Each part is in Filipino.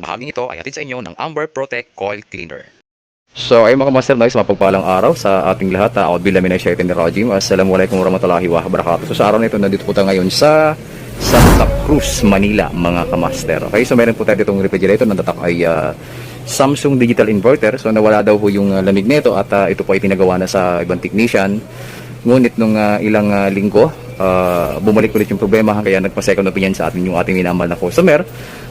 Ang ito ay hatid sa inyo ng Amber Protect Coil Cleaner. So ay mga master noise, mapagpalang araw sa ating lahat. Uh, Ako bilang minay shaitan ni Rajim. Assalamualaikum warahmatullahi wabarakatuh. So sa araw na ito, nandito po tayo ngayon sa Santa Cruz, Manila, mga kamaster. Okay, so meron po tayo ditong refrigerator na tatak ay ah, Samsung Digital Inverter. So nawala daw po yung ah, lamig nito at ah, ito po ay pinagawa na sa ibang technician. Ngunit nung ah, ilang ah, linggo, ah, bumalik ulit yung problema kaya nagpa-second opinion sa atin yung ating minamahal na customer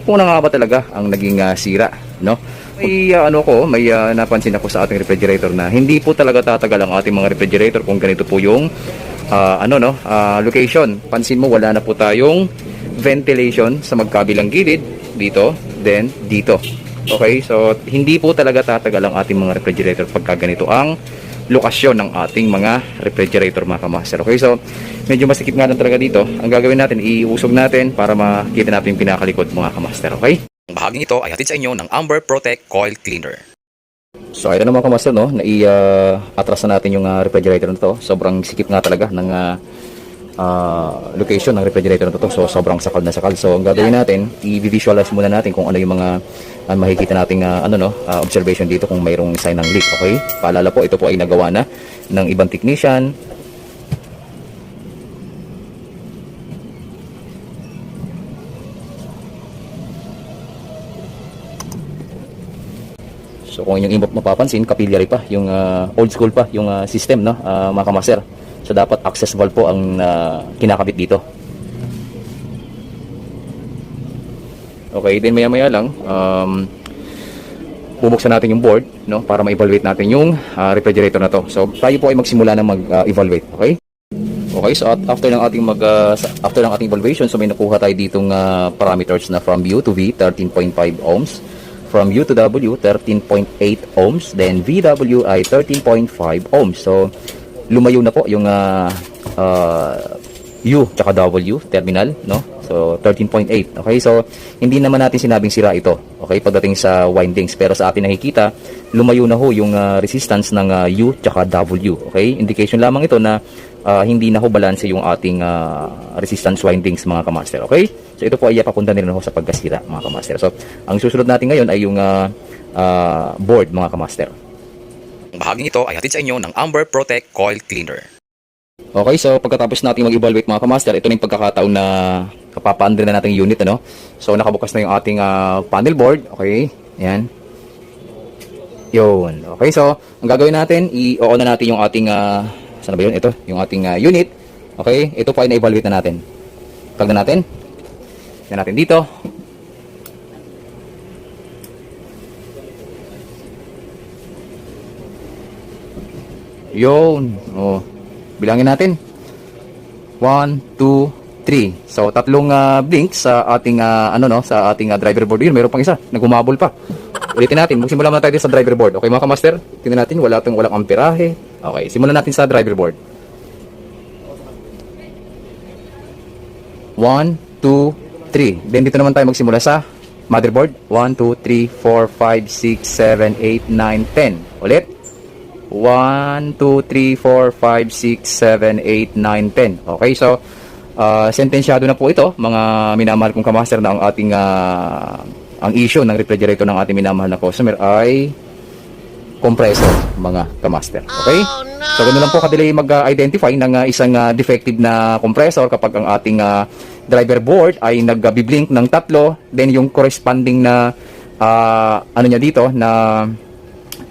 kung ano nga ba talaga ang naging ah, sira, no? May ah, ano ko, may ah, napansin ako sa ating refrigerator na hindi po talaga tatagal ang ating mga refrigerator kung ganito po yung ah, ano no, ah, location. Pansin mo wala na po tayong ventilation sa magkabilang gilid dito, then dito. Okay, so hindi po talaga tatagal ang ating mga refrigerator pagka ganito ang lokasyon ng ating mga refrigerator mga kamaster. Okay, so medyo masikip nga lang talaga dito. Ang gagawin natin, iusog natin para makita natin yung pinakalikod mga kamaster. Okay? Ang bahaging ito ay hatid sa inyo ng Amber Protect Coil Cleaner. So ayun naman kamaster no, nai-atras na natin yung ah, refrigerator na to. Sobrang sikip nga talaga ng ah, ah, location ng refrigerator na to. So sobrang sakal na sakal. So ang gagawin natin, i-visualize muna natin kung ano yung mga ah, makikita nating ah, ano no, ah, observation dito kung mayroong sign ng leak, okay? Paalala po, ito po ay nagawa na ng ibang technician. So kung inyong mapapansin, capillary pa, yung ah, old school pa, yung ah, system, no, ah, mga kamaster. So dapat access valve po ang ah, kinakabit dito. Okay, then maya maya lang, um, bubuksan natin yung board, no, para ma-evaluate natin yung ah, refrigerator na to. So tayo po ay magsimula na mag-evaluate, okay? Okay, so at after ng ating mag ah, sa- after ng ating evaluation, so may nakuha tayo ditong ah, parameters na from U to V 13.5 ohms, from U to W 13.8 ohms, then VW ay 13.5 ohms. So lumayo na po yung ah, ah, U tsaka W terminal, no? So 13.8. Okay, so hindi naman natin sinabing sira ito. Okay, pagdating sa windings, pero sa ating nakikita, lumayo na ho yung ah, resistance ng ah, U tsaka W. Okay, indication lamang ito na ah, hindi na ho balance yung ating ah, resistance windings mga kamaster. Okay, so ito po ay papunta nila ho sa pagkasira mga kamaster. So ang susunod natin ngayon ay yung ah, ah, board mga kamaster. Ang bahaging ito ay hatid sa inyo ng Amber Protect Coil Cleaner. Okay, so pagkatapos natin mag-evaluate mga kamaster, ito na yung pagkakataon na kapapaandar na natin unit, ano? So, nakabukas na yung ating ah, panel board. Okay, ayan. Yun. Okay, so, ang gagawin natin, i-on na natin yung ating, ah, saan ba yun? Ito, yung ating ah, unit. Okay, ito po ay na-evaluate na natin. Tag na natin. Yan natin dito. Yun. Oh. Bilangin natin. 1 2 3. So tatlong ah, blinks sa ating ah, ano no, sa ating ah, driver board. Yun, meron pang isa, nagumabol pa. Ulitin natin. Magsimula muna tayo sa driver board. Okay, mga kamaster? Tingnan natin, wala tong walang amperahe. Okay, simulan natin sa driver board. 1 2 3. Then dito naman tayo magsimula sa motherboard. 1 2 3 4 5 6 7 8 9 10. Ulit. 1, 2, 3, 4, 5, 6, 7, 8, 9, 10. Okay, so, uh, sentensyado na po ito, mga minamahal kong kamaster na ang ating, ah, ang issue ng refrigerator ng ating minamahal na customer ay compressor, mga kamaster. Okay? So, ganun lang po kadali mag-identify ng ah, isang ah, defective na compressor kapag ang ating ah, driver board ay nag-blink ng tatlo, then yung corresponding na ah, ano niya dito na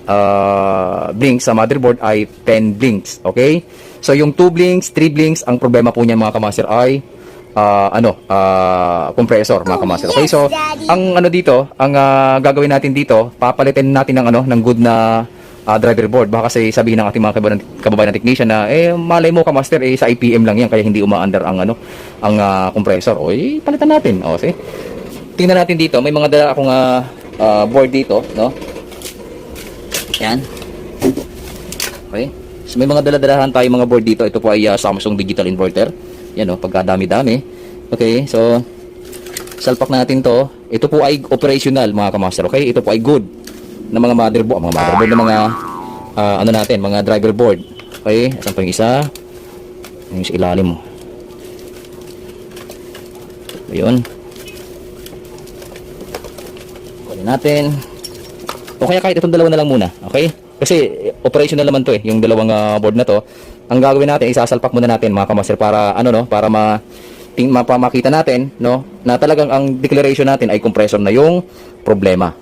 uh, blinks sa motherboard ay 10 blinks. Okay? So, yung 2 blinks, 3 blinks, ang problema po niyan mga kamaster ay uh, ano, uh, compressor mga kamaster. Okay? So, ang ano dito, ang uh, gagawin natin dito, papalitin natin ng ano, ng good na uh, driver board. Baka kasi sabihin ng ating mga kababayan na technician na, eh, malay mo kamaster, eh, sa IPM lang yan, kaya hindi umaandar ang ano, ang uh, compressor. O, eh, palitan natin. O, see? Tingnan natin dito, may mga dala akong uh, uh, board dito, no? Yan. Okay. So may mga daladalahan tayo mga board dito. Ito po ay uh, Samsung Digital Inverter. Yan o, pagkadami-dami. Okay, so salpak natin to. Ito po ay operational mga kamaster. Okay, ito po ay good na mga motherboard, mga motherboard na mga ah, ano natin, mga driver board. Okay, asan pa yung isa? Yung sa ilalim mo. Ayun. Tanggalin natin. O kaya kahit itong dalawa na lang muna, okay? Kasi eh, operational naman to eh, yung dalawang ah, board na to. Ang gagawin natin, isasalpak muna natin mga kamaster para ano no, para ma ting mapamakita natin no na talagang ang declaration natin ay compressor na yung problema.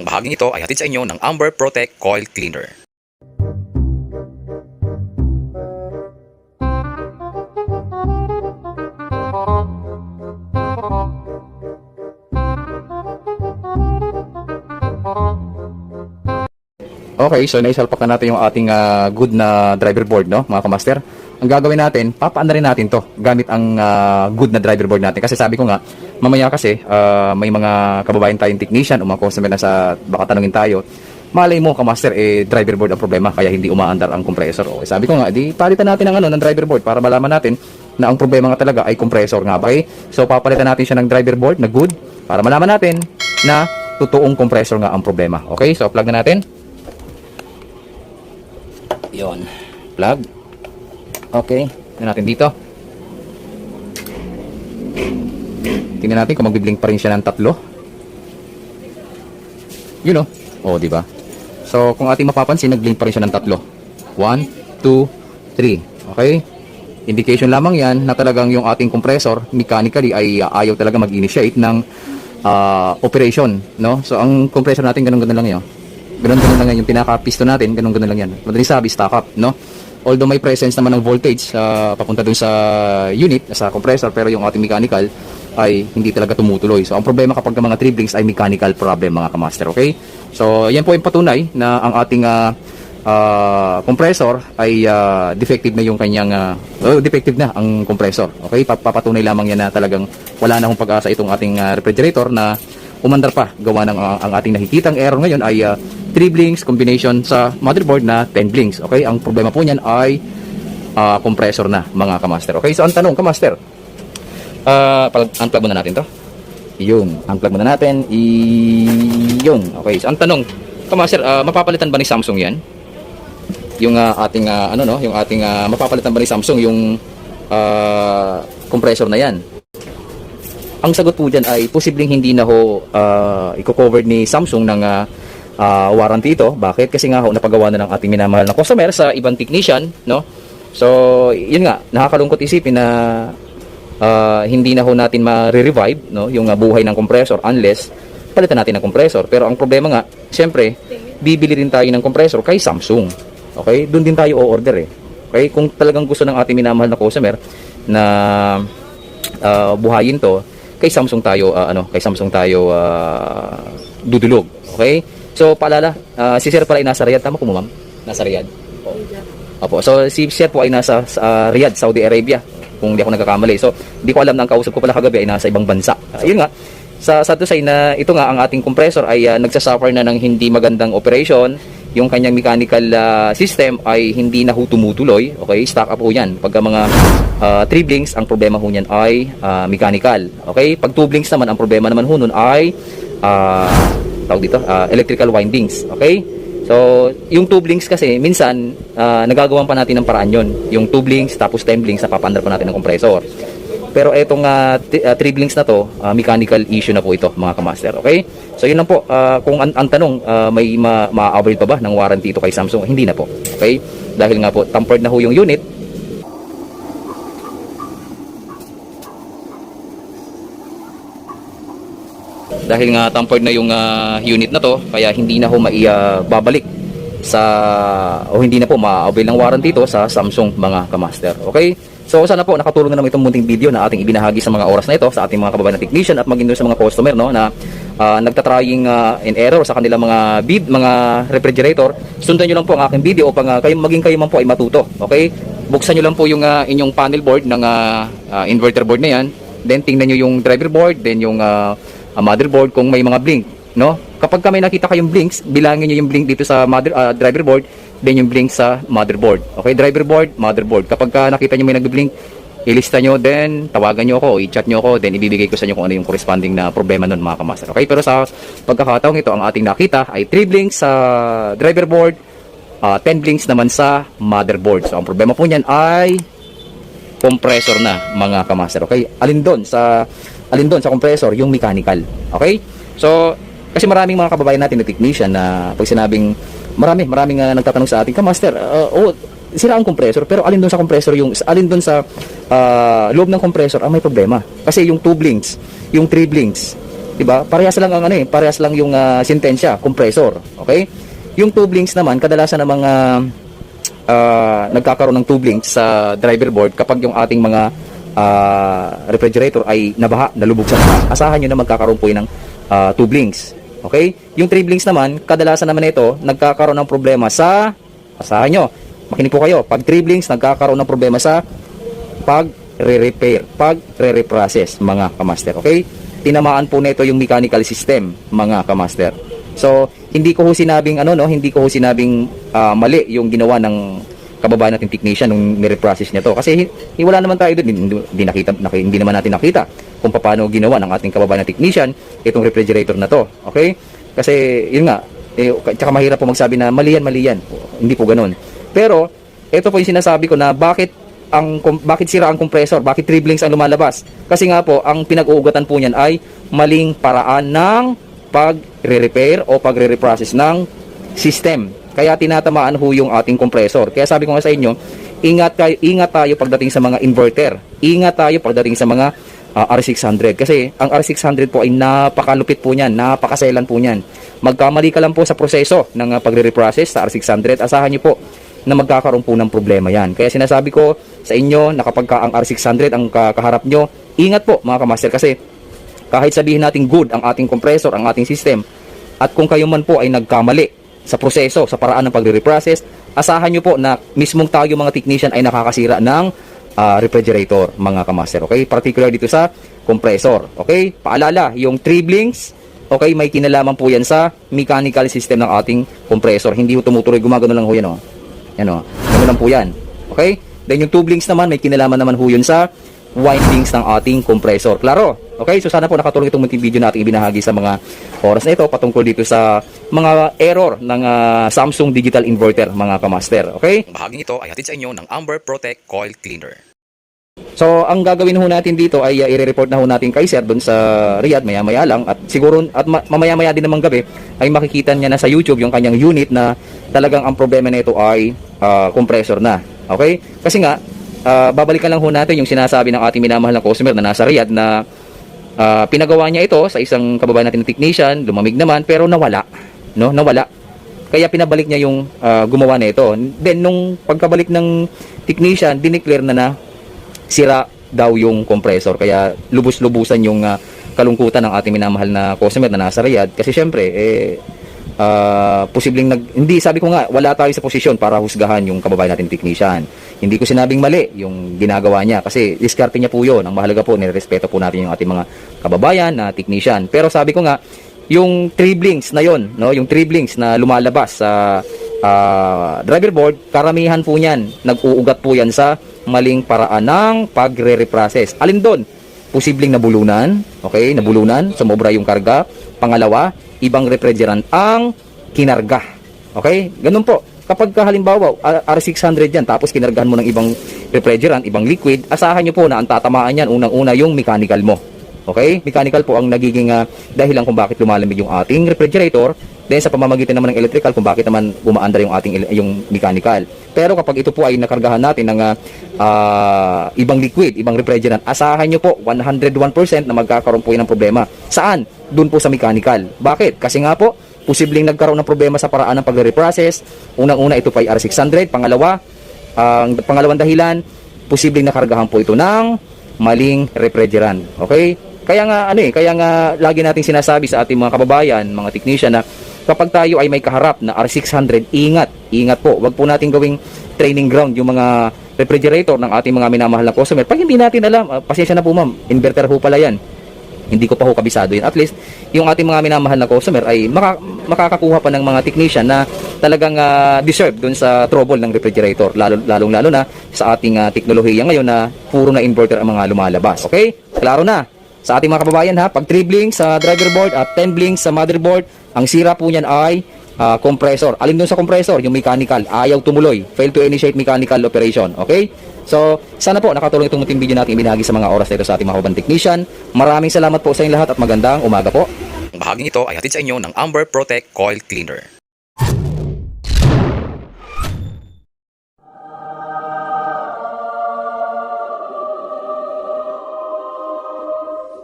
Ang bahaging ito ay hatid sa inyo ng Amber Protect Coil Cleaner. Okay, so naisalpak na natin yung ating ah, good na driver board, no, mga kamaster. Ang gagawin natin, papaanda rin natin to gamit ang ah, good na driver board natin. Kasi sabi ko nga, mamaya kasi ah, may mga kababayan tayong technician o mga customer na sa baka tanungin tayo, malay mo, kamaster, eh, driver board ang problema, kaya hindi umaandar ang compressor. Okay, sabi ko nga, di palitan natin ang ano, ng driver board para malaman natin na ang problema nga talaga ay compressor nga. Okay? So, papalitan natin siya ng driver board na good para malaman natin na totoong compressor nga ang problema. Okay? So, plug na natin. Yon. Plug. Okay. Tingnan natin dito. Tingnan natin kung magbiblink pa rin siya ng tatlo. Yun o. Oh, di ba? So, kung ating mapapansin, nagblink pa rin siya ng tatlo. 1, 2, 3. Okay? Indication lamang yan na talagang yung ating compressor mechanically ay uh, ayaw talaga mag-initiate ng uh, operation, no? So ang compressor natin ganun-ganun lang 'yon. Ganun-ganun lang yan yung pinaka-piston natin, ganun-ganun lang yan. Madaling sabi, stock up, no? Although may presence naman ng voltage sa papunta dun sa unit, sa compressor, pero yung ating mechanical ay hindi talaga tumutuloy. So ang problema kapag mga triblinks ay mechanical problem mga kamaster, okay? So yan po yung patunay na ang ating ah, ah, compressor ay ah, defective na yung kanyang ah, oh, defective na ang compressor. Okay? Papatunay lamang yan na talagang wala na hong pag-asa itong ating ah, refrigerator na umandar pa gawa ng ah, ang ating nakikitang error ngayon ay 3 blinks combination sa motherboard na 10 blinks. Okay? Ang problema po niyan ay ah, compressor na mga kamaster. Okay? So ang tanong, kamaster, ah pag unplug muna natin to. Yun, unplug muna natin. Yun. Okay, so ang tanong, kamaster, ah, mapapalitan ba ni Samsung 'yan? Yung ah, ating ah, ano no, yung ating ah, mapapalitan ba ni Samsung yung ah, compressor na 'yan? Ang sagot po dyan ay posibleng hindi na ho uh, i-cover ni Samsung ng ah, ah, warranty ito. Bakit? Kasi nga ho, napagawa na ng ating minamahal na customer sa ibang technician, no? So, yun nga, nakakalungkot isipin na ah, hindi na ho natin ma-revive, no? Yung ah, buhay ng compressor unless palitan natin ng compressor. Pero ang problema nga, siyempre, bibili rin tayo ng compressor kay Samsung. Okay? Doon din tayo o-order eh. Okay? Kung talagang gusto ng ating minamahal na customer na ah, buhayin to, kay Samsung tayo ah, ano, kay Samsung tayo ah, dudulog. Okay? So paalala, ah, si Sir pala ay nasa Riyadh tama mo ma'am? Nasa Riyadh. Opo. So si Sir po ay nasa sa Riyadh, Saudi Arabia. Kung di ako nagkakamali. So di ko alam na ang kausap ko pala kagabi ay nasa ibang bansa. Ah, yun nga, sa sa to say na ito nga ang ating compressor ay ah, nagsasuffer na ng hindi magandang operation yung kanyang mechanical ah, system ay hindi na ho tumutuloy. Okay, stock up ho yan. Pagka mga uh, three ang problema ho niyan ay ah, mechanical. Okay, pag two blinks naman, ang problema naman ho nun ay ah, tawag dito, ah, electrical windings. Okay, so yung two blinks kasi minsan ah, nagagawan pa natin ng paraan yon. Yung two blinks tapos 10 blinks napapandar pa natin ng compressor. Pero etong uh, three blinks na to, ah, mechanical issue na po ito mga kamaster. Okay? So yun lang po, Ah, kung ang, ang tanong, ah, may ma- ma-avail pa ba ng warranty ito kay Samsung? Hindi na po. Okay? Dahil nga po, tampered na ho yung unit. Dahil nga tampered na yung ah, unit na to, kaya hindi na ho maibabalik sa o hindi na po ma-avail ng warranty ito sa Samsung mga kamaster. Okay? So sana po nakatulong na naman itong munting video na ating ibinahagi sa mga oras na ito sa ating mga kababayan na technician at maging sa mga customer no na uh, nagtatrying ah, in error sa kanilang mga bid, mga refrigerator. Sundan niyo lang po ang aking video upang ah, kayo maging kayo man po ay matuto. Okay? Buksan niyo lang po yung ah, inyong panel board ng ah, ah, inverter board na yan. Then tingnan niyo yung driver board, then yung ah, ah, motherboard kung may mga blink, no? Kapag ka may nakita kayong blinks, bilangin niyo yung blink dito sa mother ah, driver board, then yung blink sa motherboard. Okay, driver board, motherboard. Kapag ka nakita niyo may nagbi-blink, ilista nyo, then tawagan nyo ako, i-chat nyo ako, then ibibigay ko sa inyo kung ano yung corresponding na problema nun mga kamaster. Okay, pero sa pagkakataong ito, ang ating nakita ay 3 blinks sa driver board, ah, 10 blinks naman sa motherboard. So ang problema po niyan ay compressor na mga kamaster. Okay? Alin doon sa alin doon sa compressor yung mechanical. Okay? So Kasi maraming mga kababayan natin na technician na pag sinabing marami, maraming uh, nagtatanong sa atin, "Kamaster, uh, oh, sira ang compressor, pero alin doon sa compressor yung alin doon sa ah, loob ng compressor ang may problema. Kasi yung two blinks, yung three blinks, 'di ba? Parehas lang ang ano eh, parehas lang yung ah, sentensya, compressor, okay? Yung two blinks naman kadalasan ng mga ah, nagkakaroon ng two blinks sa driver board kapag yung ating mga ah, refrigerator ay nabaha, nalubog sa. Asahan nyo na magkakaroon po ng ah, two blinks. Okay? Yung three blinks naman, kadalasan naman ito, nagkakaroon ng problema sa, asahan nyo, makinig po kayo, pag three blinks, nagkakaroon ng problema sa pag re-repair, pag re-reprocess, mga kamaster. Okay? Tinamaan po nito yung mechanical system, mga kamaster. So, hindi ko ho sinabing ano no, hindi ko ho sinabing ah, mali yung ginawa ng kababayan nating technician nung nire-process niya to. Kasi wala naman tayo doon, hindi, nakita naki- hindi naman natin nakita kung paano ginawa ng ating kababayan na technician itong refrigerator na to. Okay? Kasi yun nga, eh, tsaka mahirap po magsabi na mali yan, mali yan. Hindi po ganoon. Pero ito po yung sinasabi ko na bakit ang bakit sira ang compressor, bakit dribblings ang lumalabas. Kasi nga po, ang pinag-uugatan po niyan ay maling paraan ng pag-repair o pagre-reprocess ng system. Kaya tinatamaan ho yung ating compressor. Kaya sabi ko nga sa inyo, ingat kayo, ingat tayo pagdating sa mga inverter. Ingat tayo pagdating sa mga ah, R600 kasi ang R600 po ay napakalupit po niyan, napakaselan po niyan. Magkamali ka lang po sa proseso ng ah, pagre-reprocess sa R600, asahan niyo po na magkakaroon po ng problema yan. Kaya sinasabi ko sa inyo na kapag ka ang R600 ang ka- kaharap nyo, ingat po mga kamaster kasi kahit sabihin natin good ang ating compressor, ang ating system, at kung kayo man po ay nagkamali sa proseso, sa paraan ng pagre-reprocess, asahan nyo po na mismong tayo mga technician ay nakakasira ng ah, refrigerator, mga kamaster. Okay? Particular dito sa compressor. Okay? Paalala, yung three blinks, okay, may kinalaman po yan sa mechanical system ng ating compressor. Hindi ho tumutuloy, gumagano lang ho yan, oh. Yan o. Ganun lang po yan. Okay? Then yung two blinks naman, may kinalaman naman ho yun sa windings ng ating compressor. Klaro? Okay? So sana po nakatulong itong munting video natin ibinahagi sa mga oras na ito patungkol dito sa mga error ng ah, Samsung Digital Inverter, mga kamaster. Okay? Ang bahaging ito ay hatid sa inyo ng Amber Protect Coil Cleaner. So, ang gagawin ho natin dito ay uh, i-report na ho natin kay Sir doon sa Riyadh maya-maya lang at siguro at ma- mamaya-maya din naman gabi ay makikita niya na sa YouTube yung kanyang unit na talagang ang problema nito ay ah, compressor na. Okay? Kasi nga ah, babalikan lang ho natin yung sinasabi ng ating minamahal na customer na nasa Riyadh na ah, pinagawa niya ito sa isang kababayan natin na technician, lumamig naman pero nawala, no? Nawala. Kaya pinabalik niya yung ah, gumawa nito. Then nung pagkabalik ng technician, dineclare na na sira daw yung compressor kaya lubos-lubusan yung ah, kalungkutan ng ating minamahal na customer na nasa Riyadh kasi syempre eh ah, posibleng nag hindi sabi ko nga wala tayo sa posisyon para husgahan yung kababayan natin technician hindi ko sinabing mali yung ginagawa niya kasi diskarte niya po yun. Ang mahalaga po nirespeto po natin yung ating mga kababayan na technician. Pero sabi ko nga yung three blinks na yon no yung three blinks na lumalabas sa ah, driver board karamihan po niyan nag-uugat po yan sa maling paraan ng pagre-reprocess. Alin doon? Posibleng nabulunan okay nabulunan sumobra yung karga. Pangalawa ibang refrigerant ang kinarga okay? Ganun po kapag ka, halimbawa R- R600 yan tapos kinargahan mo ng ibang refrigerant ibang liquid asahan nyo po na ang tatamaan yan unang-una yung mechanical mo Okay? Mechanical po ang nagiging ah, dahilan kung bakit lumalamig yung ating refrigerator. Then sa pamamagitan naman ng electrical kung bakit naman umaandar yung ating yung mechanical. Pero kapag ito po ay nakargahan natin ng ah, ah, ibang liquid, ibang refrigerant, asahan nyo po 101% na magkakaroon po yan ng problema. Saan? Doon po sa mechanical. Bakit? Kasi nga po, posibleng nagkaroon ng problema sa paraan ng pagre-reprocess. Unang-una ito pa ay R600. Pangalawa, ang pangalawang dahilan, posibleng nakargahan po ito ng maling refrigerant. Okay? Kaya nga ano eh, kaya nga lagi nating sinasabi sa ating mga kababayan, mga technician na kapag tayo ay may kaharap na R600, ingat, ingat po. Huwag po nating gawing training ground yung mga refrigerator ng ating mga minamahal na customer. Pag hindi natin alam, ah, pasensya na po ma'am, inverter ho pala yan. Hindi ko pa ho kabisado yun. At least, yung ating mga minamahal na customer ay maka- makakakuha pa ng mga technician na talagang ah, deserve dun sa trouble ng refrigerator. Lalo, lalong lalo na sa ating ah, teknolohiya ngayon na puro na inverter ang mga lumalabas. Okay? Klaro na. Sa ating mga kababayan ha, pag 3 blinks sa driver board at 10 blinks sa motherboard, ang sira po niyan ay ah, compressor. Alin dun sa compressor? Yung mechanical. Ayaw tumuloy. Fail to initiate mechanical operation. Okay? So, sana po nakatulong itong munting video natin ibinahagi sa mga oras na ito sa ating mga kababayan technician. Maraming salamat po sa inyong lahat at magandang umaga po. Ang bahaging ito ay hatid sa inyo ng Amber Protect Coil Cleaner.